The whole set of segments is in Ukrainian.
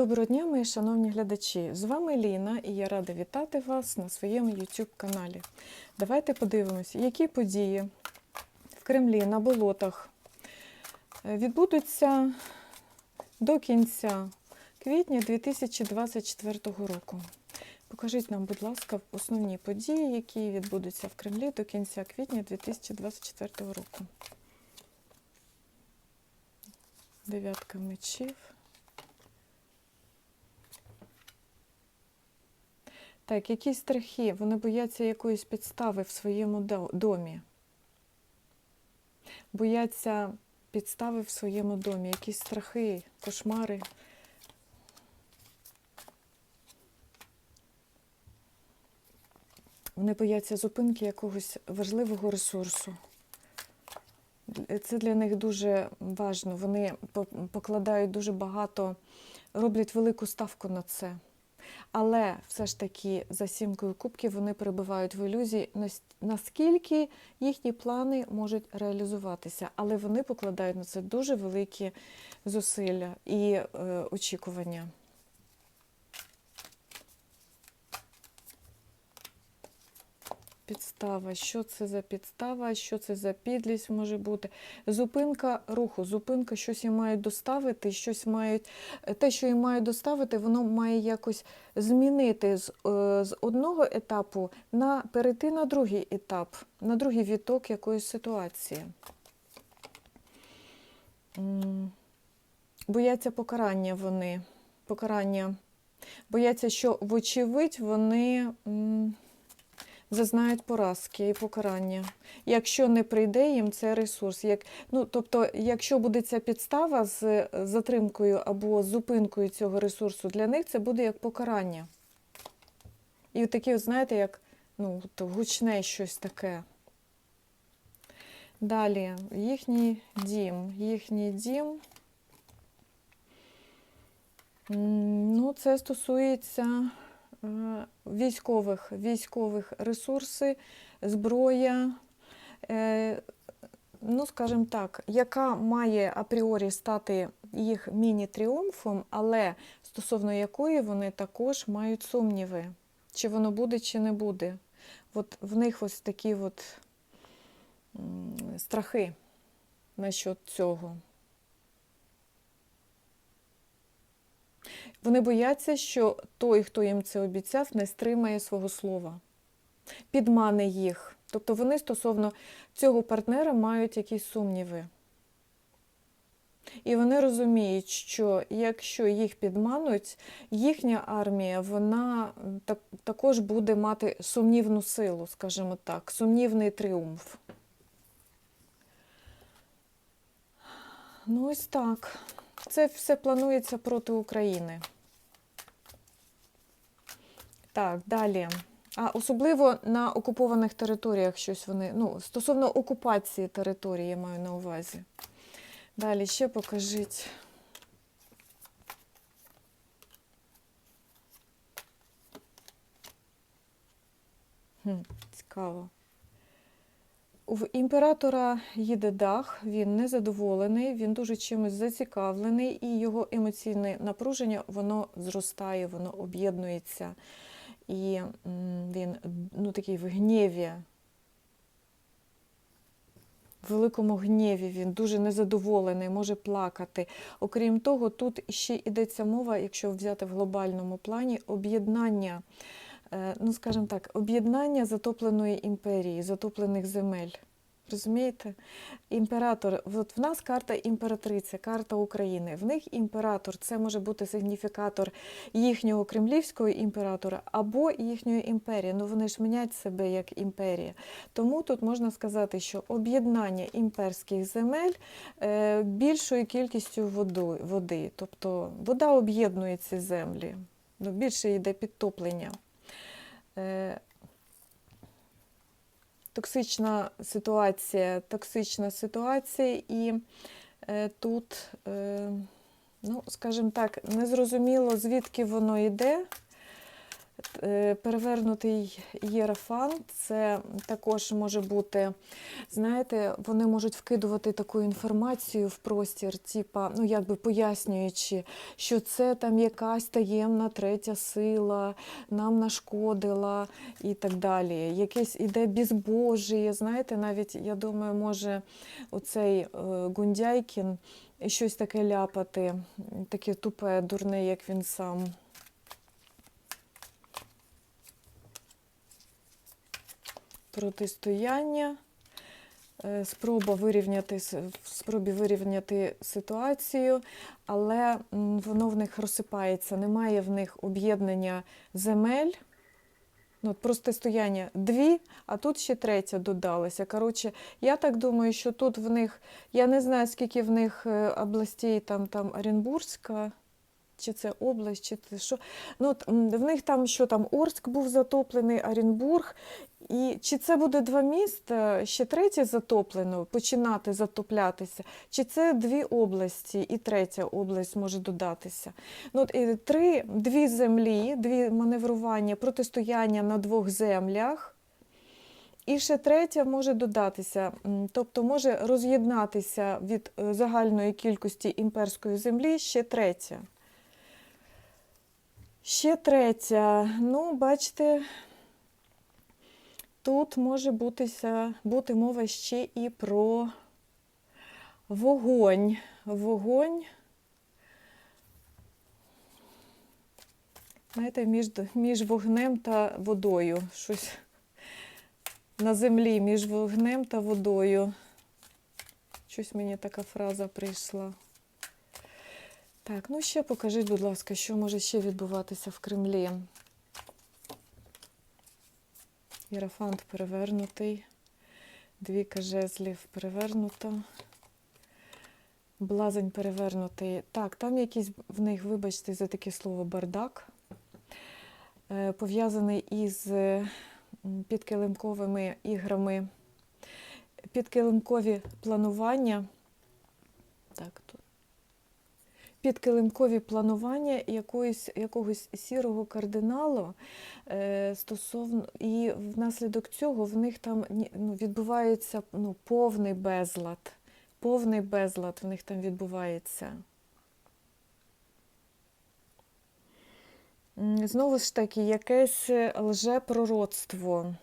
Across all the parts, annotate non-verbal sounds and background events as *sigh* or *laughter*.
Доброго дня, мої шановні глядачі! З вами Ліна і я рада вітати вас на своєму YouTube каналі. Давайте подивимося, які події в Кремлі на болотах е, відбудуться до кінця квітня 2024 року. Покажіть нам, будь ласка, основні події, які відбудуться в Кремлі до кінця квітня 2024 року. Дев'ятка мечів. Так, якісь страхи, вони бояться якоїсь підстави в своєму домі. Бояться підстави в своєму домі, якісь страхи, кошмари. Вони бояться зупинки якогось важливого ресурсу. Це для них дуже важливо. Вони покладають дуже багато, роблять велику ставку на це. Але все ж таки за сімкою кубків вони перебувають в ілюзії, нас- наскільки їхні плани можуть реалізуватися. Але вони покладають на це дуже великі зусилля і е, очікування. Підстава, що це за підстава, що це за підлість може бути. Зупинка руху, зупинка, щось їм мають доставити, щось мають. Те, що їм мають доставити, воно має якось змінити з, е, з одного етапу на перейти на другий етап, на другий віток якоїсь ситуації. Бояться покарання вони. Покарання. Бояться, що, вочевидь, вони. Зазнають поразки і покарання. Якщо не прийде їм це ресурс. Як, ну, тобто, якщо буде ця підстава з затримкою або зупинкою цього ресурсу, для них це буде як покарання. І таке, знаєте, як ну, гучне щось таке. Далі, їхній дім. Їхній дім. Ну, це стосується військових, військових ресурси, зброя, е, ну, скажімо так, яка має апріорі стати їх міні-тріумфом, але стосовно якої вони також мають сумніви, чи воно буде, чи не буде. От в них ось такі от страхи насчет цього. Вони бояться, що той, хто їм це обіцяв, не стримає свого слова, підмане їх. Тобто вони стосовно цього партнера мають якісь сумніви. І вони розуміють, що якщо їх підмануть, їхня армія вона також буде мати сумнівну силу, скажімо так, сумнівний тріумф. Ну, ось так. Це все планується проти України. Так, далі. А особливо на окупованих територіях щось вони. Ну, стосовно окупації території, я маю на увазі. Далі ще покажіть. Цікаво. В імператора їде дах, він незадоволений, він дуже чимось зацікавлений, і його емоційне напруження воно зростає, воно об'єднується. І він ну, такий в гніві, в великому гніві, він дуже незадоволений, може плакати. Окрім того, тут ще йдеться мова, якщо взяти в глобальному плані, об'єднання е, ну, скажімо так, об'єднання затопленої імперії, затоплених земель. Розумієте? Імператор, от в нас карта імператриця, карта України. В них імператор це може бути сигніфікатор їхнього кремлівського імператора або їхньої імперії. Ну вони ж міняють себе як імперія. Тому тут можна сказати, що об'єднання імперських земель е, більшою кількістю води. Тобто вода об'єднує ці землі, ну, більше йде підтоплення. Токсична ситуація, токсична ситуація, і е, тут, е, ну, скажімо так, незрозуміло, звідки воно йде. Е, Перевернутий єрафант це також може бути, знаєте, вони можуть вкидувати таку інформацію в простір, типа, ну якби пояснюючи, що це там якась таємна третя сила, нам нашкодила і так далі. Якесь іде безбожіє, знаєте, навіть я думаю, може оцей е, Гундяйкін щось таке ляпати, таке тупе, дурне, як він сам. Протистояння, е, спроба вирівняти спробі вирівняти ситуацію, але воно в них розсипається. Немає в них об'єднання земель. Ну, от протистояння дві, а тут ще третя додалася. Коротше, я так думаю, що тут в них, я не знаю, скільки в них е, областей, там, там Оренбурзька, чи це область, чи це що. Ну, от, в них там що там Орськ був затоплений, Оренбург. І чи це буде два міста, ще третє затоплено, починати затоплятися, чи це дві області, і третя область може додатися. Ну, от, і три, дві землі, дві маневрування, протистояння на двох землях. І ще третя може додатися, тобто може роз'єднатися від е, загальної кількості імперської землі ще третя. Ще третя. Ну, бачите, тут може бутися, бути мова ще і про вогонь. Вогонь. Знаєте, між, між вогнем та водою. Щось на землі між вогнем та водою. Щось мені така фраза прийшла. Так, ну ще покажіть, будь ласка, що може ще відбуватися в Кремлі. Єрафант перевернутий, двійка жезлів перевернута, блазень перевернутий. Так, там якийсь в них, вибачте, за таке слово бардак, е, пов'язаний із підкилимковими іграми, підкилимкові планування. Так, тут підкилимкові планування якоїсь, якогось сірого кардиналу е, стосовно, і внаслідок цього в них там ну, відбувається ну, повний безлад. Повний безлад в них там відбувається. Знову ж таки, якесь лжепророцтво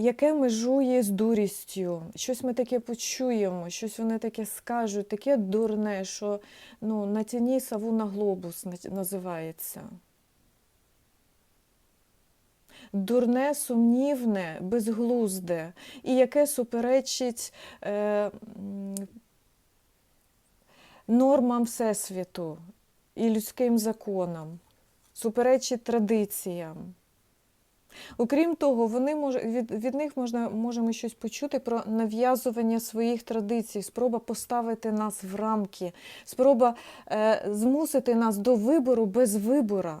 яке межує з дурістю. Щось ми таке почуємо, щось вони таке скажуть, таке дурне, що ну, натяні саву на глобус називається. Дурне, сумнівне, безглузде, і яке суперечить е, нормам Всесвіту і людським законам, суперечить традиціям. Окрім того, вони мож, від, від них можна, можемо щось почути про нав'язування своїх традицій, спроба поставити нас в рамки, спроба е, змусити нас до вибору без вибора.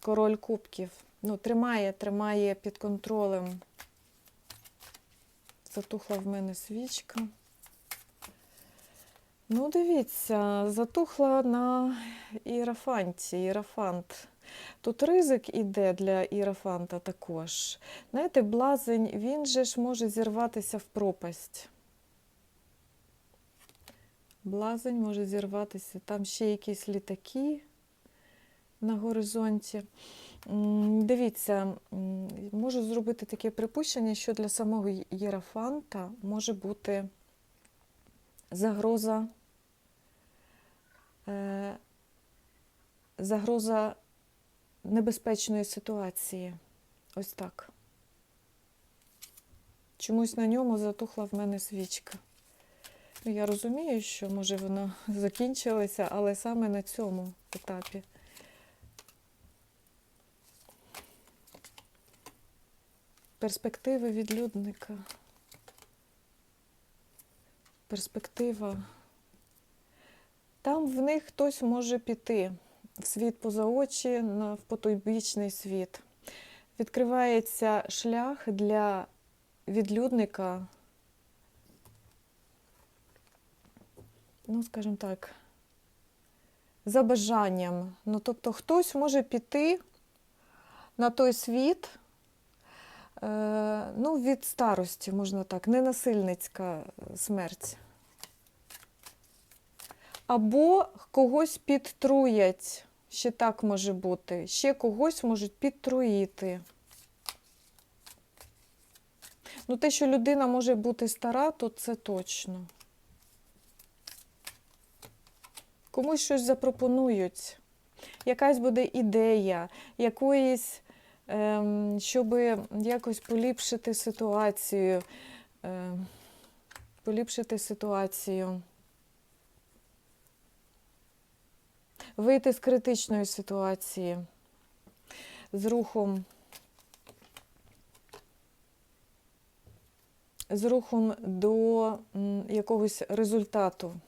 Король кубків. Ну, тримає, тримає під контролем. Затухла в мене свічка. Ну, дивіться, затухла на іерафанті. Іерафант. Тут ризик іде для іерафанта також. Знаєте, блазень, він же ж може зірватися в пропасть. Блазень може зірватися. Там ще якісь літаки на горизонті. Дивіться, можу зробити таке припущення, що для самого Єрафанта може бути загроза, е, загроза небезпечної ситуації. Ось так. Чомусь на ньому затухла в мене свічка. Ну, Я розумію, що може вона *laughs* закінчилася, але саме на цьому етапі. Перспективи відлюдника. Перспектива. Там в них хтось може піти в світ поза очі, в потойбічний світ. Відкривається шлях для відлюдника, ну, скажімо так, за бажанням. Ну, тобто хтось може піти на той світ е, ну, від старості, можна так, ненасильницька смерть. Або когось підтруять. Ще так може бути. Ще когось можуть підтруїти. Ну, те, що людина може бути стара, то це точно. Комусь щось запропонують. Якась буде ідея, якоїсь, ем, щоб якось поліпшити ситуацію. Ем, поліпшити ситуацію. Вийти з критичної ситуації з рухом. З рухом до якогось результату.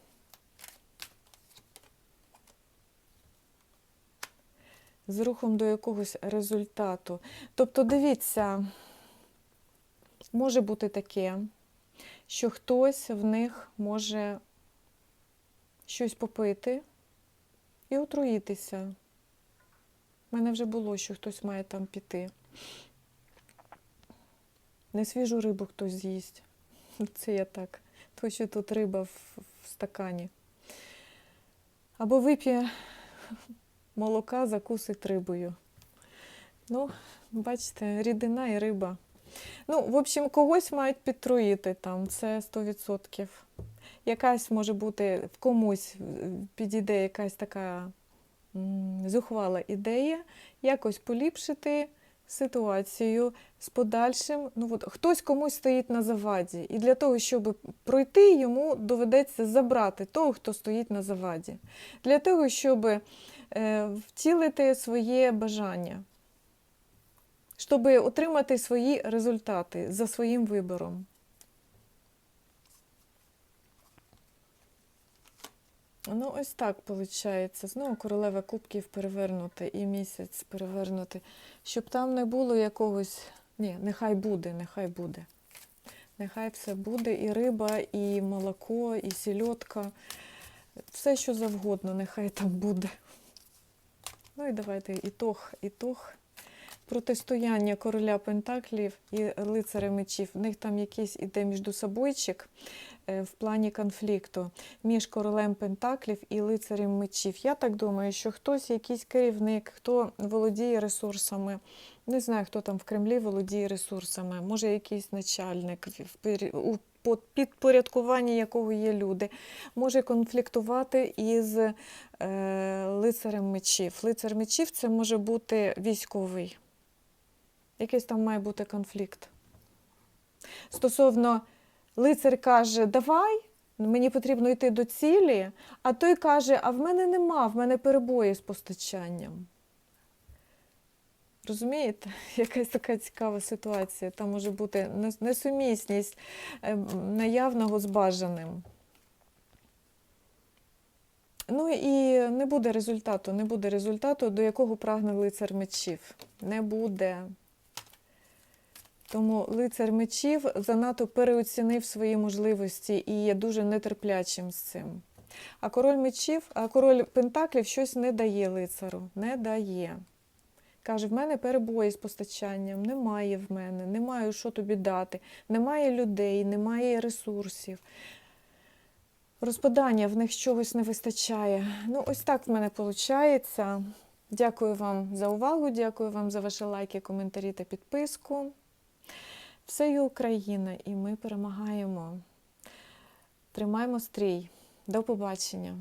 З рухом до якогось результату. Тобто, дивіться, може бути таке, що хтось в них може щось попити і отруїтися. У мене вже було, що хтось має там піти. Несвіжу рибу хтось з'їсть. *laughs* Це я так. То, що тут риба в, в стакані. Або вип'є *laughs* молока, закусить рибою. Ну, бачите, рідина і риба. Ну, в общем, когось мають підтруїти там, це 100%. Якась може бути в комусь підійде якась така зухвала ідея, якось поліпшити ситуацію з подальшим. Ну, от, хтось комусь стоїть на заваді. І для того, щоб пройти, йому доведеться забрати того, хто стоїть на заваді. Для того, щоб е, втілити своє бажання, щоб отримати свої результати за своїм вибором. Ну, ось так виходить. Знову королева кубків перевернути і місяць перевернути. Щоб там не було якогось. Ні, нехай буде, нехай буде. Нехай все буде. І риба, і молоко, і сільотка. Все, що завгодно, нехай там буде. Ну і давайте ітог, ітог. Протистояння короля Пентаклів і лицаря мечів. В них там якийсь іде між собойчик е, в плані конфлікту між королем Пентаклів і лицарем мечів. Я так думаю, що хтось, якийсь керівник, хто володіє ресурсами. Не знаю, хто там в Кремлі володіє ресурсами, може якийсь начальник, у підпорядкуванні якого є люди, може конфліктувати із е, лицарем мечів. Лицар мечів це може бути військовий. Якийсь там має бути конфлікт. Стосовно лицар каже, давай, мені потрібно йти до цілі, а той каже, а в мене нема, в мене перебої з постачанням. Розумієте? *laughs* Якась така цікава ситуація. Там може бути несумісність е, наявного з бажаним. Ну і не буде результату, не буде результату, до якого прагне лицар мечів. Не буде. Тому лицар мечів занадто переоцінив свої можливості і є дуже нетерплячим з цим. А король мечів, а король пентаклів щось не дає лицару, не дає. Каже, в мене перебої з постачанням, немає в мене, не маю що тобі дати, немає людей, немає ресурсів. Розпадання в них чогось не вистачає. Ну, ось так в мене виходить. Дякую вам за увагу, дякую вам за ваші лайки, коментарі та підписку. Все є Україна, і ми перемагаємо. Тримаємо стрій. До побачення.